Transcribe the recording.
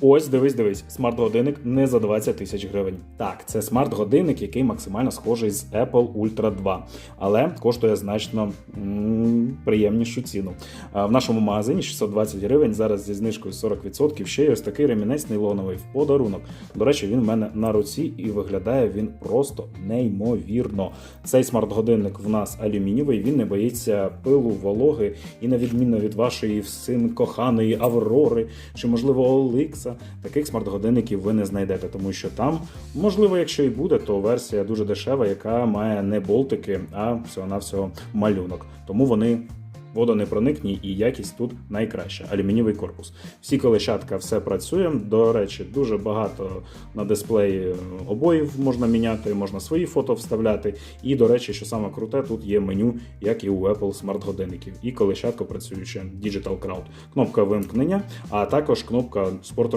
Ось, дивись, дивись, смарт-годинник не за 20 тисяч гривень. Так, це смарт-годинник, який максимально схожий з Apple Ultra 2, але коштує значно м, приємнішу ціну. А в нашому магазині 620 гривень, зараз зі знижкою 40%. Ще є ось такий ремінець нейлоновий в подарунок. До речі, він в мене на руці і виглядає він просто неймовірно. Цей смарт-годинник в нас алюмінієвий, він не боїться пилу, вологи, і на відміну від вашої всім коханої Аврори чи, можливо, Оликса, таких смарт-годинників ви не знайдете, тому що там, можливо, якщо і буде, то версія дуже дешева, яка має не болтики, а всього-навсього малюнок. Тому вони водонепроникні і якість тут найкраща. Алюмінієвий корпус. Всі колещатка, все працює. До речі, дуже багато на дисплеї обоїв можна міняти, можна свої фото вставляти. І, до речі, що саме круте, тут є меню, як і у Apple смарт-годинників. І колещатка працююча Digital Crowd. Кнопка вимкнення, а також кнопка спорту